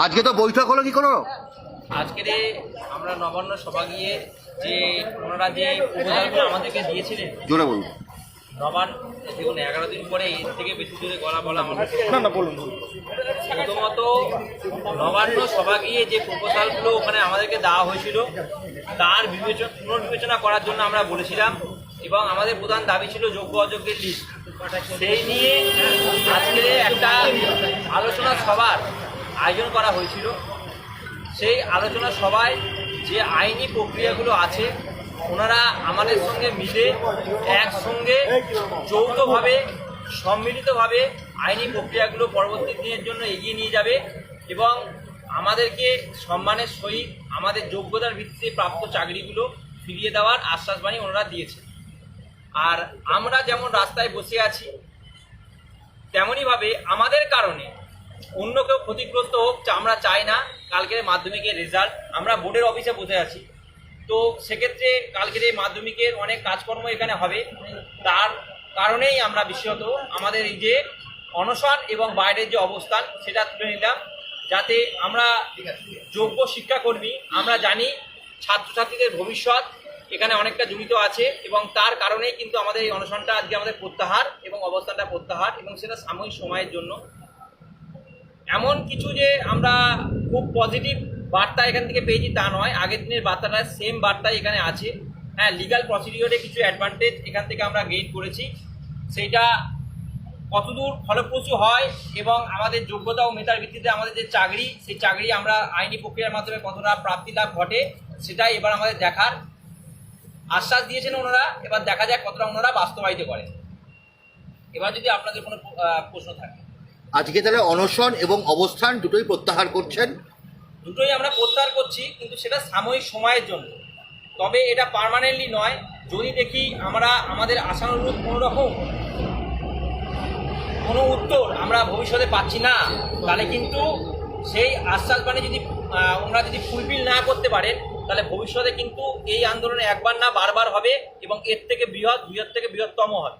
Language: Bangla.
আজকে তো বৈঠক হলো কি কোনো? আজকের এ আমরা নবান্ন সভা গিয়ে যে ওনারা যে প্রপোজালগুলো আমাদেরকে দিয়েছিলেন জোরে বলুন। নবান্ন দেখুন এগারো দিন পরে এর থেকে বেশি জোরে গলা বলা আমার না। না বলুন বলুন। প্রথমত নবান্ন সভা গিয়ে যে প্রপোজালগুলো ওখানে আমাদেরকে দেওয়া হয়েছিল তার বিবেচনা পুনর্বিবেচনা করার জন্য আমরা বলেছিলাম এবং আমাদের প্রধান দাবি ছিল যোগ্য অযোগ্যের লিস্ট সেই নিয়ে আজকে একটা আলোচনা সভার আয়োজন করা হয়েছিল। সেই আলোচনা সভায় যে আইনি প্রক্রিয়াগুলো আছে, ওনারা আমাদের সঙ্গে মিলে একসঙ্গে যৌথভাবে, সম্মিলিতভাবে আইনি প্রক্রিয়াগুলো পরবর্তী দিনের জন্য এগিয়ে নিয়ে যাবে এবং আমাদেরকে সম্মানের সহিত আমাদের যোগ্যতার ভিত্তিতে প্রাপ্ত চাকরিগুলো ফিরিয়ে দেওয়ার আশ্বাসবাণী ওনারা দিয়েছে আর আমরা যেমন রাস্তায় বসে আছি তেমনইভাবে আমাদের কারণে অন্য কেউ ক্ষতিগ্রস্ত হোক আমরা চাই না। কালকের মাধ্যমিকের রেজাল্ট আমরা বোর্ডের অফিসে বসে আছি। তো সেক্ষেত্রে কালকের এই মাধ্যমিকের অনেক কাজকর্ম এখানে হবে। তার কারণেই আমরা বিশেষত আমাদের এই যে অনশন এবং বাইরের যে অবস্থান, সেটা তুলে নিলাম। যাতে আমরা যোগ্য শিক্ষাকর্মী, আমরা জানি ছাত্রছাত্রীদের ভবিষ্যৎ, এখানে অনেকটা জড়িত আছে এবং তার কারণেই কিন্তু আমাদের এই অনশনটা আজকে আমাদের প্রত্যাহার এবং অবস্থানটা প্রত্যাহার এবং সেটা সাময়িক সময়ের জন্য এমন কিছু যে আমরা খুব পজিটিভ বার্তা এখান থেকে পেয়েছি তা নয়। আগের দিনের বার্তাটা সেম বার্তাই এখানে আছে। হ্যাঁ লিগাল প্রসিডিওরে কিছু অ্যাডভান্টেজ এখান থেকে আমরা গেইন করেছি। সেইটা কতদূর ফলপ্রসূ হয় এবং আমাদের যোগ্যতা ও মেধার ভিত্তিতে আমাদের যে চাকরি, সেই চাকরি আমরা আইনি প্রক্রিয়ার মাধ্যমে কতটা প্রাপ্তি লাভ ঘটে, সেটাই এবার আমাদের দেখার আশ্বাস দিয়েছেন ওনারা। এবার দেখা যাক কতটা ওনারা বাস্তবায়িত করেন এবার যদি আপনাদের কোনো প্রশ্ন থাকে। আজকে তাহলে অনশন এবং অবস্থান দুটোই প্রত্যাহার করছেন। দুটোই আমরা প্রত্যাহার করছি, কিন্তু সেটা সাময়িক সময়ের জন্য। তবে এটা পার্মানেন্টলি নয়, যদি দেখি আমরা, আমাদের আশানুরূপ কোনো রকম কোনো উত্তর আমরা ভবিষ্যতে পাচ্ছি না, তাহলে কিন্তু সেই আশ্বাস বাণী যদি ওনারা যদি ফুলফিল না করতে পারেন, তাহলে ভবিষ্যতে কিন্তু এই আন্দোলনে একবার না বারবার হবে এবং এর থেকে বৃহৎ বৃহৎ থেকে বৃহত্তম হবে।